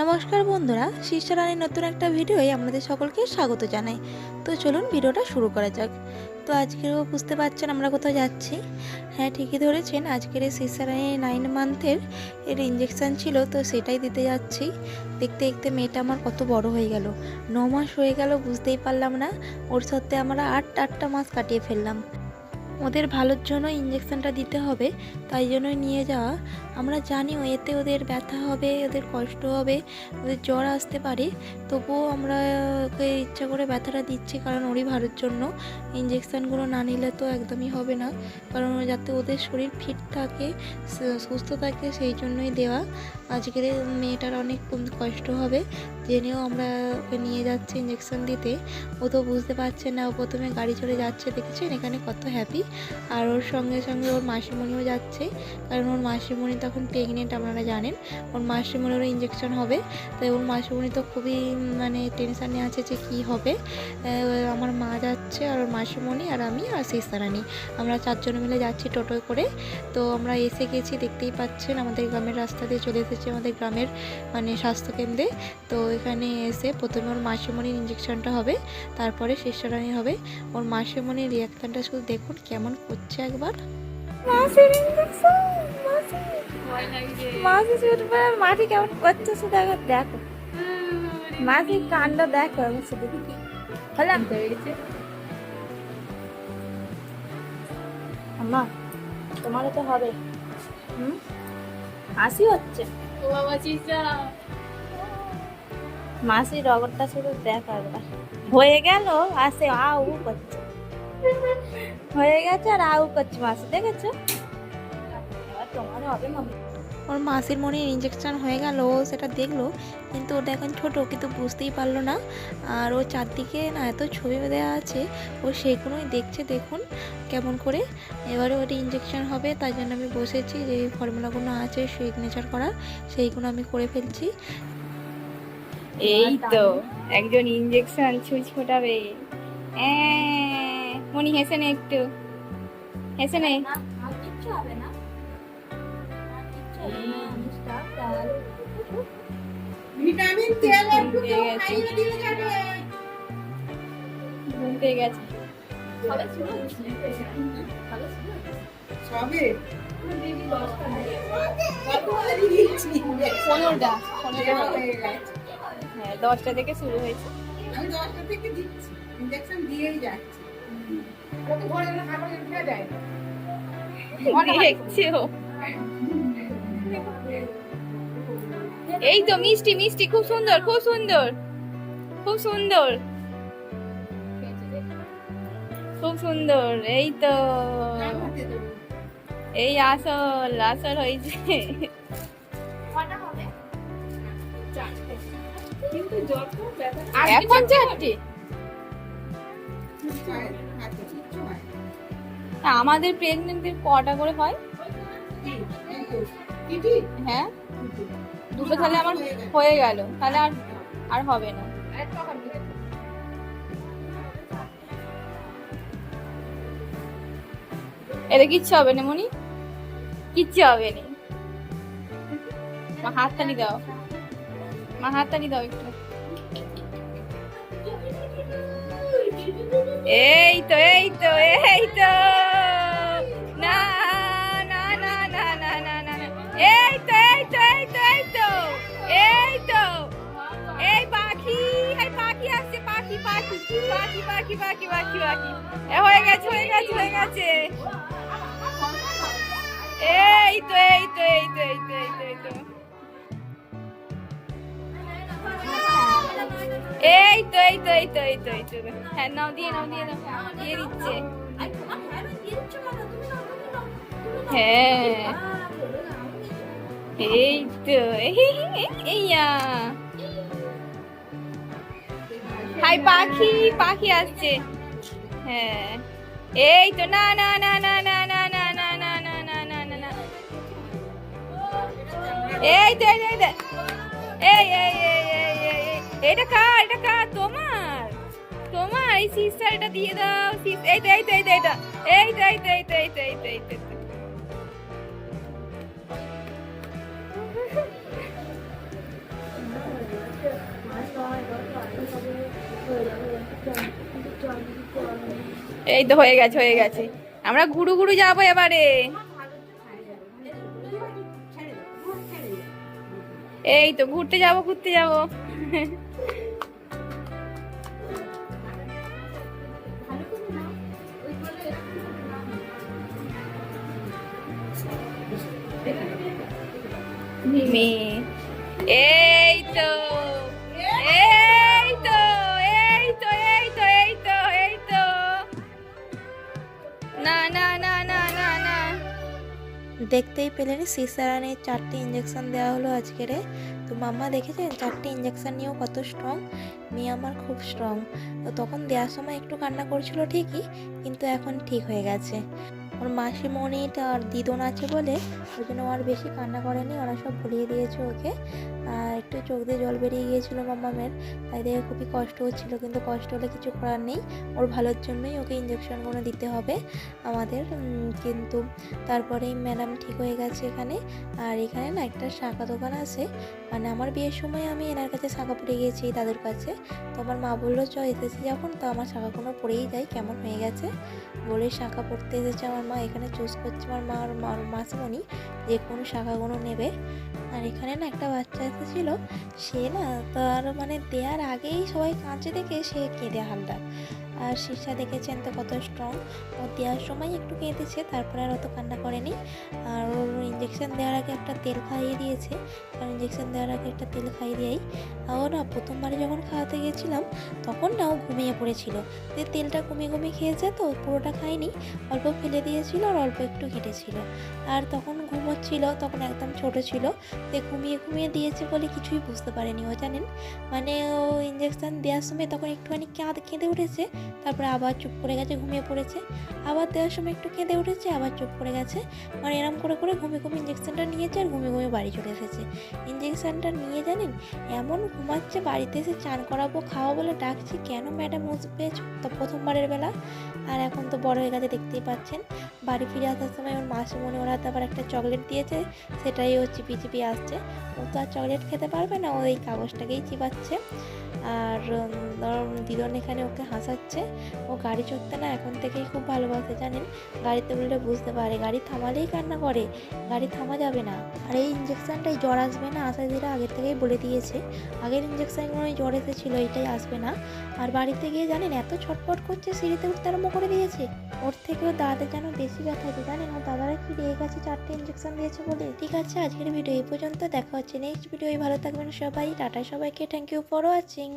নমস্কার বন্ধুরা শিষ্যরানীর নতুন একটা ভিডিওয়ে আপনাদের সকলকে স্বাগত জানাই। তো চলুন ভিডিওটা শুরু করা যাক। তো আজকেও বুঝতে পারছেন আমরা কোথাও যাচ্ছি। হ্যাঁ ঠিকই ধরেছেন, আজকের এই শিষ্যরানী নাইন মান্থের এর ইঞ্জেকশান ছিল, তো সেটাই দিতে যাচ্ছি। দেখতে দেখতে মেয়েটা আমার কত বড় হয়ে গেল। ন মাস হয়ে গেল, বুঝতেই পারলাম না। ওর সত্ত্বে আমরা আট, আটটা মাস কাটিয়ে ফেললাম। ওদের ভালোর জন্য ইঞ্জেকশনটা দিতে হবে, তাই জন্যই নিয়ে যাওয়া। আমরা জানি এতে ওদের ব্যথা হবে, ওদের কষ্ট হবে, ওদের জ্বর আসতে পারে। তবুও আমরা ওকে ইচ্ছা করে ব্যথাটা দিচ্ছি, কারণ ওরই ভালোর জন্য। ইঞ্জেকশানগুলো না নিলে তো একদমই হবে না। কারণ যাতে ওদের শরীর ফিট থাকে সুস্থ থাকে, সেই জন্যই দেওয়া। আজকের মেয়েটার অনেক কষ্ট হবে জেনেও আমরা ওকে নিয়ে যাচ্ছি ইঞ্জেকশান দিতে। ও তো বুঝতে পারছে না, ও প্রথমে গাড়ি চড়ে যাচ্ছে, দেখেছেন? এখানে কত হ্যাপি আর ওর সঙ্গে সঙ্গে ওর মাসিমণিও যাচ্ছে। কারণ ওর মাসিমণি তখন প্রেগনেন্ট আপনারা জানেন। ওর মাসিমণিরও ইঞ্জেকশন হবে। তাই ওর মাসিমণি তো খুবই মানে টেনশানে আছে যে কী হবে। আমার মা যাচ্ছে আর ওর মাসিমণি আর আমি আর সিস্তারানি আমরা চারজন মিলে যাচ্ছি টোটোয় করে। তো আমরা এসে গেছি, দেখতেই পাচ্ছেন, আমাদের গ্রামের রাস্তা দিয়ে চলে এসেছি আমাদের গ্রামের মানে স্বাস্থ্যকেন্দ্রে। তো এখানে এসে প্রথমে ওর মাসিমণির ইঞ্জেকশনটা হবে, তারপরে শিষ্যরানি হবে। ওর মাসিমণির রিয়াকশনটা শুধু দেখুন কেমন করছে একবার? মাসি মাসি। ছুটবে মাটি কেমন করছে শুধু একবার দেখো। মাসি কাণ্ড দেখো আমি শুধু হলাম আম্মা তোমারও তো হবে। হুম? হাসি হচ্ছে। মাসির রগরটা শুধু দেখো একবার। হয়ে গেল আসে আউ করছে। হয়ে গেছে আর আউ করছে মাসি দেখেছ? এবার হবে মামি ওর মাসির মনে ইঞ্জেকশন হয়ে গেল ও সেটা দেখল কিন্তু ওটা এখন ছোট কিন্তু বুঝতেই পারল না। আর ও চারদিকে না এত ছবি দেওয়া আছে ও সেগুলোই দেখছে দেখুন কেমন করে। এবারে ওটা ইঞ্জেকশন হবে তাই জন্য আমি বসেছি যে ফর্মুলাগুলো আছে সিগনেচার করার সেইগুলো আমি করে ফেলছি। এই তো একজন ইঞ্জেকশন ছুঁচ ফোটাবে। এ্যাঁ, মনি হেসে নে একটু। হেসে নে। কিচ্ছু হবে না। ভিটামিন তেল একটু তো পেয়ে গেছি। খাইয়ে দিলে যাবে ঘুম পেয়ে গেছে। সবে? পনেরোটা হ্যাঁ দশটা থেকে শুরু হয়েছে। আমি দশটা থেকে দিচ্ছি। ইঞ্জেকশন দিয়েই যাচ্ছি। এই তো মিষ্টি মিষ্টি খুব সুন্দর খুব সুন্দর খুব সুন্দর। খুব সুন্দর এই তো। এই আসল আসল হয়েছে। এখন চারটি? না। আমাদের প্রেগনেন্টদের কটা করে হয়? হ্যাঁ দুটো। তাহলে আমার হয়ে গেল তাহলে আর আর হবে না এটা কিচ্ছু হবে না মনি কিচ্ছু হবে না মা হাততালি দাও মা হাততালি দাও একটু এই তো এই তো এই তো না না না না না না না। এই তো এই তো এই তো এই তো এই তো এই পাখি এই পাখি আসছে, পাখি পাখি পাখি পাখি পাখি পাখি পাখি। হয়ে গেছে হয়ে গেছে হয়ে গেছে। এই তো এই তো এই তো এই তো এই এই তো এই তো এই তো এই হ্যাঁ নাও দিয়ে নাও দিয়ে নাও দিয়ে দিচ্ছে হ্যাঁ এই তো এইয়া হাই পাখি পাখি আসছে হ্যাঁ এই তো না না না না না না না না না না না না না না এই তো এই এই এই এটা কার এটা কার তোমার তোমার এই সিস্টার এটা দিয়ে দাও এই তো এই তো এই তো এটা এই তো এই তো এই তো এই তো এই তো এই তো এই তো হয়ে গেছে হয়ে গেছে আমরা ঘুরু ঘুরু যাব এবারে এই তো ঘুরতে যাব ঘুরতে যাব এই তো। এই তো এই তো এই তো এই তো এই তো। না না না না না না। দেখতেই পেলেন, সিসারানের চারটে ইঞ্জেকশন দেওয়া হলো আজকেরে তো মাম্মা দেখেছেন চারটে ইঞ্জেকশান নিয়েও কত স্ট্রং মেয়ে আমার খুব স্ট্রং তো তখন দেওয়ার সময় একটু কান্না করছিল ঠিকই, কিন্তু এখন ঠিক হয়ে গেছে। ওর মাসিমণিটা আর দিদন আছে বলে ওই জন্য আর বেশি কান্না করেনি, ওরা সব ভুলিয়ে দিয়েছে ওকে। আর একটু চোখ দিয়ে জল বেরিয়ে গিয়েছিল মাম্মামের তাই দেখে খুবই কষ্ট হচ্ছিল, কিন্তু কষ্ট হলে কিছু করার নেই। ওর ভালোর জন্যই ওকে ইঞ্জেকশনগুলো দিতে হবে আমাদের কিন্তু তারপরেই ম্যাডাম ঠিক হয়ে গেছে এখানে। আর এখানে না একটা শাঁখা দোকান আছে মানে আমার বিয়ের সময় আমি এনার কাছে শাঁখা পড়ে গিয়েছি দাদুর কাছে। তো আমার মা বলল, চ, এসেছি যখন। তো আমার শাখাগুলো পড়েই যায়, কেমন হয়ে গেছে? বলে শাঁখা পড়তে এসেছে আমার মা এখানে চুজ করছে আমার মা আর মাসিমণি যে কোনো শাখাগুলো নেবে। আর এখানে না একটা বাচ্চা এসেছিল সে না তার মানে দেওয়ার আগেই সবাই কাঁচে দেখে সে কেঁদে হালটা। আর শীর্ষা দেখেছেন তো কত স্ট্রং ও দেওয়ার সময় একটু কেঁদেছে, তারপরে আর অত কান্না করেনি। আর ওর ইঞ্জেকশন দেওয়ার আগে একটা তেল খাইয়ে দিয়েছে, কারণ ইঞ্জেকশন দেওয়ার আগে একটা তেল খাইয়ে দিয়েই। আর ও না প্রথমবারে যখন খাওয়াতে গেছিলাম, তখন না ও ঘুমিয়ে পড়েছিল। যে তেলটা ঘুমিয়ে ঘুমিয়ে খেয়েছে তো, পুরোটা খায়নি, অল্প ফেলে দিয়েছিল আর অল্প একটু কেটেছিল। আর তখন ঘুমোচ্ছিল, তখন একদম ছোট ছিল। যে ঘুমিয়ে ঘুমিয়ে দিয়েছে বলে কিছুই বুঝতে পারেনি ও, জানেন? মানে ও ইঞ্জেকশান দেওয়ার সময় তখন একটুখানি কাঁদ, কেঁদে উঠেছে, তারপরে আবার চুপ করে গেছে, ঘুমিয়ে পড়েছে। আবার দেওয়ার সময় একটু কেঁদে উঠেছে, আবার চুপ করে গেছে। মানে এরম করে করে ঘুমিয়ে ঘুমিয়ে ইঞ্জেকশানটা নিয়েছে আর ঘুমিয়ে ঘুমিয়ে বাড়ি চলে এসেছে। ইঞ্জেকশানটা নিয়ে, জানেন? এমন ঘুমাচ্ছে, বাড়িতে এসে চান করাবো খাওয়া বলে ডাকছি, কেন ম্যাডাম? উঠবে তো প্রথমবারের বেলা। আর এখন তো বড় হয়ে গেছে, দেখতেই পাচ্ছেন। বাড়ি ফিরে আসার সময় ওর মাসিমণি ওরা তো আবার একটা চকলেট দিয়েছে, সেটাই ও চিপি চিপি আসছে। ও তো আর চকলেট খেতে পারবে না, ও এই কাগজটাকেই চিবাচ্ছে আর দিদন এখানে ওকে হাসাচ্ছে। ও গাড়ি চড়তে না এখন থেকেই খুব ভালোবাসে, জানেন? গাড়িতে বললে বুঝতে পারে। গাড়ি থামালেই কান্না করে, গাড়ি থামা যাবে না। আর এই ইঞ্জেকশনটাই জ্বর আসবে না? আশা দিদিরা আগের থেকেই বলে দিয়েছে। আগের ইঞ্জেকশনগুলো জ্বর এসেছিল এটাই আসবে না। আর বাড়িতে গিয়ে জানেন, এত ছটফট করছে, সিঁড়িতে উঠতে আরম্ভ করে দিয়েছে। ওর থেকেও দাদা যেন বেশি ব্যথা হচ্ছে, জানেন? ও দাদারা কি রেগে গেছে, চারটে ইঞ্জেকশন দিয়েছে বলে? ঠিক আছে, আজকের ভিডিও এই পর্যন্ত। দেখা হচ্ছে নেক্সট ভিডিও ভালো থাকবেন সবাই। টাটা সবাইকে। Thank you for watching